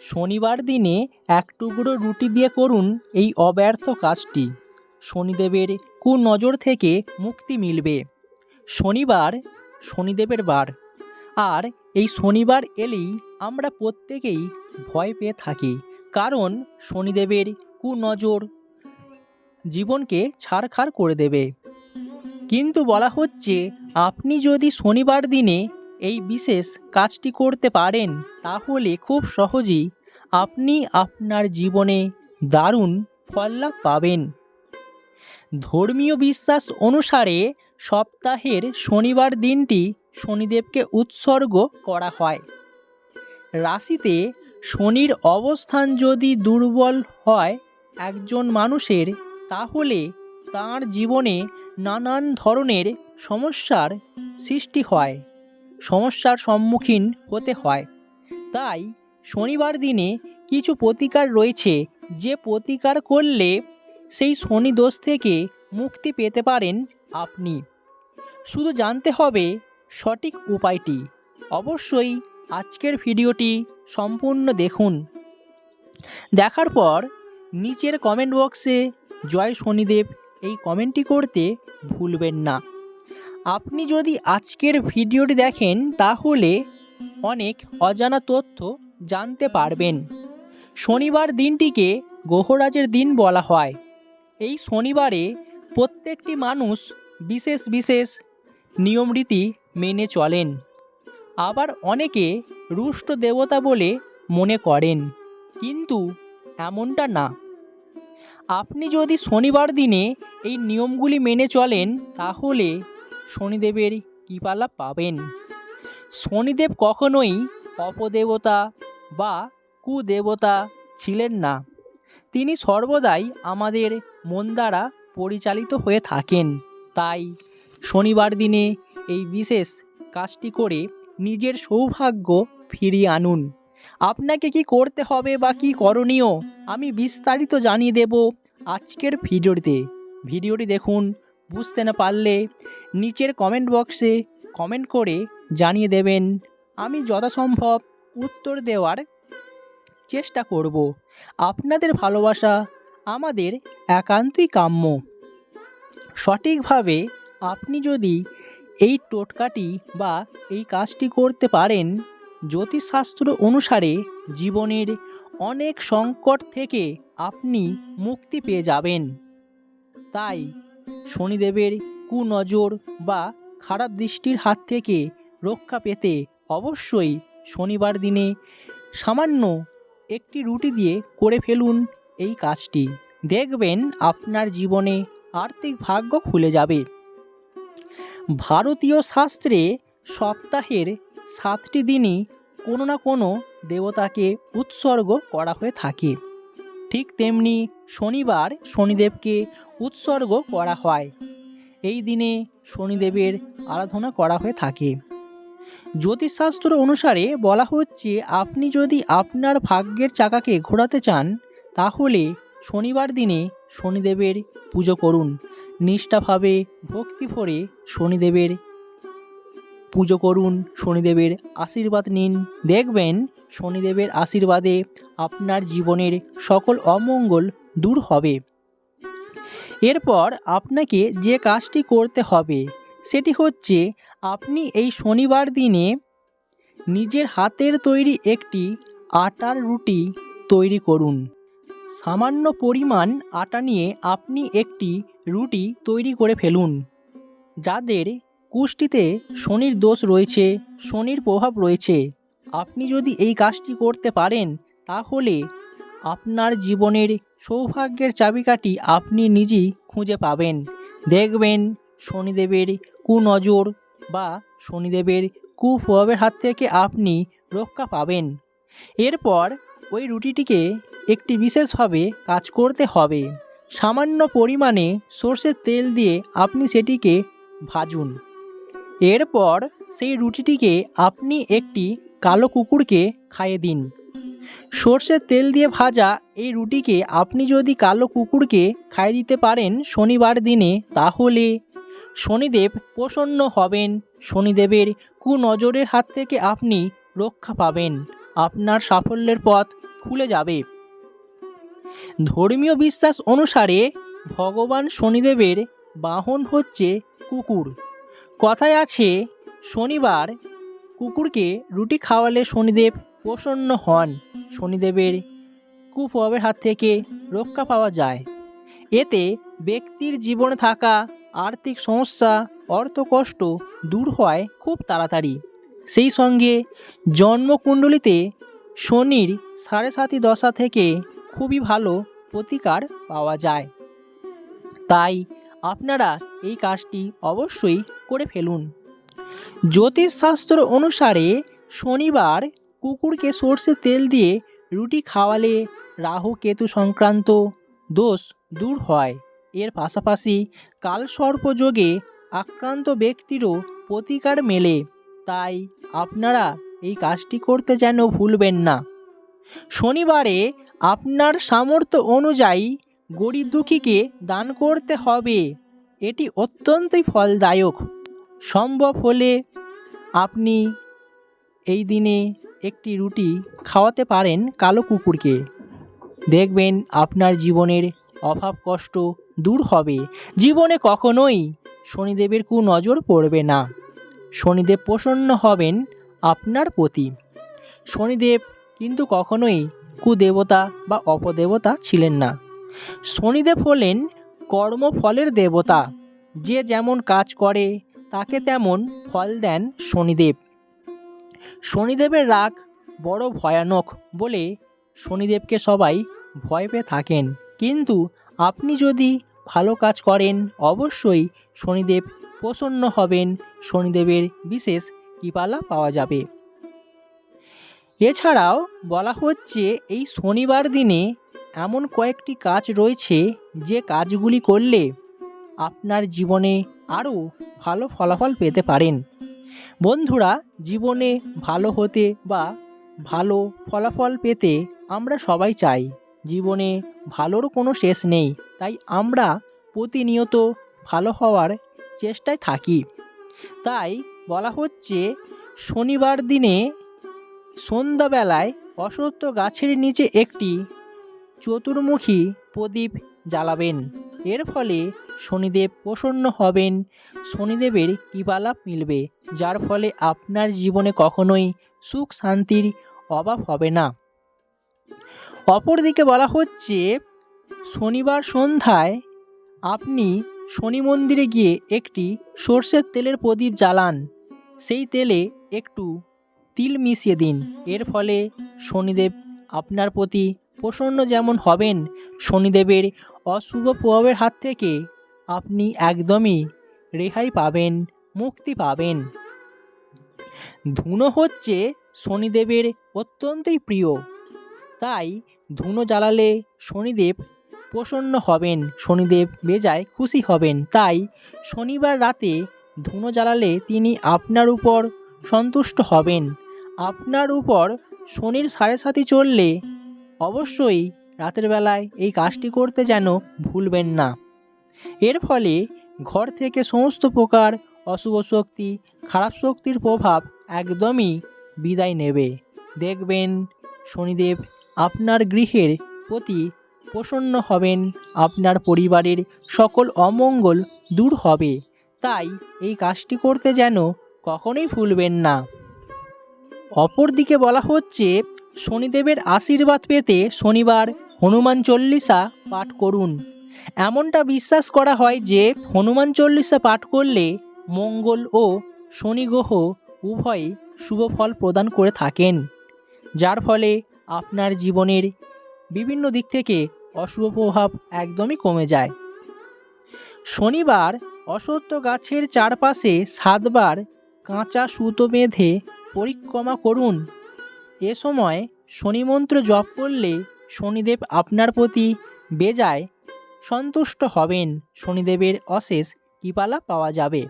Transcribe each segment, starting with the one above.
শনিবার দিনে এক টুকরো রুটি দিয়ে করুন এই অব্যর্থ কাজটি। শনিদেবের কুনজর থেকে মুক্তি মিলবে। শনিবার শনিদেবের বার। আর এই শনিবার এলেই আমরা প্রত্যেকেই ভয় পেয়ে থাকি, কারণ শনিদেবের কুনজর জীবনকে ছাড়খাড় করে দেবে। কিন্তু বলা হচ্ছে, আপনি যদি শনিবার দিনে এই বিশেষ কাজটি করতে পারেন, তাহলে খুব সহজেই আপনি আপনার জীবনে দারুণ ফললাভ পাবেন। ধর্মীয় বিশ্বাস অনুসারে সপ্তাহের শনিবার দিনটি শনিদেবকে উৎসর্গ করা হয়। রাশিতে শনির অবস্থান যদি দুর্বল হয় একজন মানুষের, তাহলে তার জীবনে নানান ধরনের সমস্যার সৃষ্টি হয়। সমস্যার সম্মুখীন হতে হয়। তাই শনিবার দিনে কিছু প্রতিকার রয়েছে যে প্রতিকার করলে সেই শনি দোষ থেকে মুক্তি পেতে পারেন আপনি। শুধু জানতে হবে সঠিক উপায়টি। অবশ্যই আজকের ভিডিওটি সম্পূর্ণ দেখুন। দেখার পর নিচের কমেন্ট বক্সে জয় শনিদেব এই কমেন্টটি করতে ভুলবেন না। আপনি যদি আজকের ভিডিওটি দেখেন, তাহলে অনেক অজানা তথ্য জানতে পারবেন। শনিবার দিনটিকে গ্রহরাজের দিন বলা হয়। এই শনিবারে প্রত্যেকটি মানুষ বিশেষ বিশেষ নিয়মরীতি মেনে চলেন। আবার অনেকে রুষ্ট দেবতা বলে মনে করেন, কিন্তু এমনটা না। আপনি যদি শনিবার দিনে এই নিয়মগুলি মেনে চলেন, তাহলে শনিদেবের কৃপালা পাবেন। শনিদেব কখনোই অপদেবতা বা কুদেবতা ছিলেন না। তিনি সর্বদাই আমাদের মন দ্বারা পরিচালিত হয়ে থাকেন। তাই শনিবার দিনে এই বিশেষ কাজটি করে নিজের সৌভাগ্য ফিরিয়ে আনুন। আপনাকে কি করতে হবে বা কি করণীয়, আমি বিস্তারিত জানিয়ে দেব আজকের ভিডিওটিতে। ভিডিওটি দেখুন বুঝতে না পারলে নিচের কমেন্ট বক্সে কমেন্ট করে জানিয়ে দেবেন, আমি যথাসম্ভব উত্তর দেওয়ার চেষ্টা করব। আপনাদের ভালোবাসা আমাদের একান্তই কাম্য। সঠিকভাবে আপনি যদি এই টোটকাটি বা এই কাজটি করতে পারেন, জ্যোতিষশাস্ত্র অনুসারে জীবনের অনেক সংকট থেকে আপনি মুক্তি পেয়ে যাবেন। তাই শনিদেবের কুনজর বা খারাপ দৃষ্টির হাত থেকে রক্ষা পেতে অবশ্যই শনিবার দিনে সামান্য একটি রুটি দিয়ে করে ফেলুন এই কাজটি। দেখবেন আপনার জীবনে আর্থিক ভাগ্য খুলে যাবে। ভারতীয় শাস্ত্রে সপ্তাহের সাতটি দিনই কোনো না কোনো দেবতাকে উৎসর্গ করা হয়ে থাকে। ঠিক তেমনি শনিবার শনিদেবকে উৎসর্গ করা হয়। এই দিনে শনিদেবের আরাধনা করা হয়ে থাকে। জ্যোতিষশাস্ত্র অনুসারে বলা হচ্ছে, আপনি যদি আপনার ভাগ্যের চাকাকে ঘোরাতে চান, তাহলে শনিবার দিনে শনিদেবের পুজো করুন। নিষ্ঠাভাবে ভক্তি ভরে শনিদেবের পুজো করুন, শনিদেবের আশীর্বাদ নিন। দেখবেন, শনিদেবের আশীর্বাদে আপনার জীবনের সকল অমঙ্গল দূর হবে। এরপর আপনাকে যে কাজটি করতে হবে, সেটি হচ্ছে আপনি এই শনিবার দিনে নিজের হাতের তৈরি একটি আটার রুটি তৈরি করুন। সামান্য পরিমাণ আটা নিয়ে আপনি একটি রুটি তৈরি করে ফেলুন, যাদের কুষ্টিতে শনির দোষ রয়েছে, শনির প্রভাব রয়েছে। আপনি যদি এই কাজটি করতে পারেন, তাহলে আপনার জীবনের সৌভাগ্যের চাবিকাঠি আপনি নিজেই খুঁজে পাবেন। দেখবেন শনিদেবের কুনজর বা শনিদেবের কুপ্রভাবের হাত থেকে আপনি রক্ষা পাবেন। এরপর ওই রুটিটিকে একটি বিশেষভাবে কাজ করতে হবে। সামান্য পরিমাণে সর্ষের তেল দিয়ে আপনি সেটিকে ভাজুন। এরপর সেই রুটিটিকে আপনি একটি কালো কুকুরকে খাইয়ে দিন। সর্ষের তেল দিয়ে ভাজা এই রুটিকে আপনি যদি কালো কুকুরকে খাইয়ে দিতে পারেন শনিবার দিনে, তাহলে শনিদেব প্রসন্ন হবেন। শনিদেবের কুনজরের হাত থেকে আপনি রক্ষা পাবেন। আপনার সাফল্যের পথ খুলে যাবে। ধর্মীয় বিশ্বাস অনুসারে ভগবান শনিদেবের বাহন হচ্ছে কুকুর। কথায় আছে, শনিবার কুকুরকে রুটি খাওয়ালে শনিদেব প্রসন্ন হন। শনিদেবের কুপ্রভাবের হাত থেকে রক্ষা পাওয়া যায়। এতে ব্যক্তির জীবনে থাকা আর্থিক সমস্যা, অর্থকষ্ট দূর হয় খুব তাড়াতাড়ি। সেই সঙ্গে জন্মকুণ্ডলিতে শনির সাড়ে সাতি দশা থেকে খুবই ভালো প্রতিকার পাওয়া যায়। তাই আপনারা এই কাজটি অবশ্যই করে ফেলুন। জ্যোতিষশাস্ত্র অনুসারে শনিবার কুকুরকে সর্ষে তেল দিয়ে রুটি খাওয়ালে রাহু কেতু সংক্রান্ত দোষ দূর হয়। এর পাশাপাশি কালসর্পযোগে আক্রান্ত ব্যক্তিরও প্রতিকার মেলে, তাই আপনারা এই কাজটি করতে যেন ভুলবেন না। শনিবারে আপনার সামর্থ্য অনুযায়ী গরিব দুঃখীকে দান করতে হবে। এটি অত্যন্তই ফলদায়ক। সম্ভব হলে আপনি এই দিনে একটি রুটি খাওয়াতে পারেন কালো কুকুরকে। দেখবেন আপনার জীবনের অভাব কষ্ট দূর হবে। জীবনে কখনোই শনিদেবের কু নজর পড়বে না। শনিদেব প্রসন্ন হবেন আপনার প্রতি। শনিদেব কিন্তু কখনোই কুদেবতা বা অপদেবতা ছিলেন না। শনিদেব হলেন কর্মফলের দেবতা। যে যেমন কাজ করে, তাকে তেমন ফল দেন শনিদেব। শনিদেবের রাগ বড় ভয়ানক বলে শনিদেবকে সবাই ভয় পেয়ে থাকেন। কিন্তু আপনি যদি ভালো কাজ করেন, অবশ্যই শনিদেব প্রসন্ন হবেন। শনিদেবের বিশেষ কৃপালা পাওয়া যাবে। এছাড়াও বলা হচ্ছে, এই শনিবার দিনে এমন কয়েকটি কাজ রয়েছে যে কাজগুলি করলে আপনার জীবনে আরও ভালো ফলাফল পেতে পারেন। বন্ধুরা, জীবনে ভালো হতে বা ভালো ফলাফল পেতে আমরা সবাই চাই। জীবনে ভালোর কোনো শেষ নেই, তাই আমরা প্রতিনিয়ত ভালো হওয়ার চেষ্টায় থাকি। তাই বলা হচ্ছে, শনিবার দিনে সন্ধ্যাবেলায় অসত্য গাছের নিচে একটি চতুর্মুখী প্রদীপ জ্বালাবেন। এর ফলে শনিদেব প্রসন্ন হবেন। শনিদেবের কৃপালাভ মিলবে, যার ফলে আপনার জীবনে কখনোই সুখ শান্তির অভাব হবে না। অপরদিকে বলা হচ্ছে, শনিবার সন্ধ্যায় আপনি শনি মন্দিরে গিয়ে একটি সর্ষের তেলের প্রদীপ জ্বালান। সেই তেলে একটু তিল মিশিয়ে দিন। এর ফলে শনিদেব আপনার প্রতি প্রসন্ন যেমন হবেন, শনিদেবের অশুভ প্রভাবের হাত থেকে আপনি একদমই রেহাই পাবেন, মুক্তি পাবেন। ধুনো হচ্ছে শনিদেবের অত্যন্তই প্রিয়। তাই ধুনো জ্বালালে শনিদেব প্রসন্ন হবেন, শনিদেব বেজায় খুশি হবেন। তাই শনিবার রাতে ধুনো জ্বালালে তিনি আপনার উপর সন্তুষ্ট হবেন। আপনার উপর শনির সাড়ে সাথী চললে অবশ্যই রাতের বেলায় এই কাজটি করতে যেন ভুলবেন না। এর ফলে ঘর থেকে সমস্ত প্রকার অশুভ শক্তি, খারাপ শক্তির প্রভাব একদমই বিদায় নেবে। দেখবেন শনিদেব আপনার গৃহের প্রতি প্রসন্ন হবেন, আপনার পরিবারের সকল অমঙ্গল দূর হবে। তাই এই কাজটি করতে যেন কখনোই ভুলবেন না। অপরদিকে বলা হচ্ছে শনিদেবের আশীর্বাদ পেতে শনিবার হনুমান চল্লিশা পাঠ করুন। এমনটা বিশ্বাস করা হয় যে হনুমান চল্লিশা পাঠ করলে মঙ্গল ও শনি গ্রহ উভয়ই শুভ ফল প্রদান করে থাকেন। যার ফলে আপনার জীবনের বিভিন্ন দিক থেকে অশুভ প্রভাব একদমই কমে যায়। শনিবার অসত্য গাছের চারপাশে সাতবার কাঁচা সুতো বেঁধে পরিক্রমা করুন। এ সময় শনিমন্ত্র জপ করলে শনিদেব আপনার প্রতি বেজায় সন্তুষ্ট হবেন। শনিদেবের অশেষ কৃপালা পাওয়া যাবে।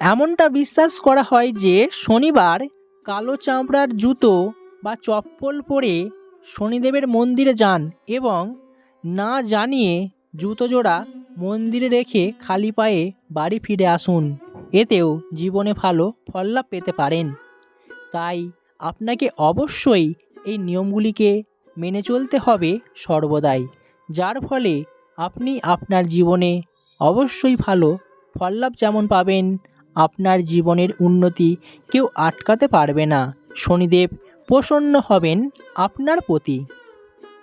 এমনটা বিশ্বাস করা হয় যে শনিবার কালো চামড়ার জুতো বা চপ্পল পরে শনিদেবের মন্দিরে যান এবং না জানিয়ে জুতো জোড়া মন্দিরে রেখে খালি পায়ে বাড়ি ফিরে আসুন। এতেও জীবনে ভালো ফললাভ পেতে পারেন। তাই আপনাকে অবশ্যই এই নিয়মগুলিকে মেনে চলতে হবে সর্বদাই, যার ফলে আপনি আপনার জীবনে অবশ্যই ভালো ফললাভ যেমন পাবেন, আপনার জীবনের উন্নতি কেউ আটকাতে পারবে না। শনিদেব প্রসন্ন হবেন আপনার প্রতি।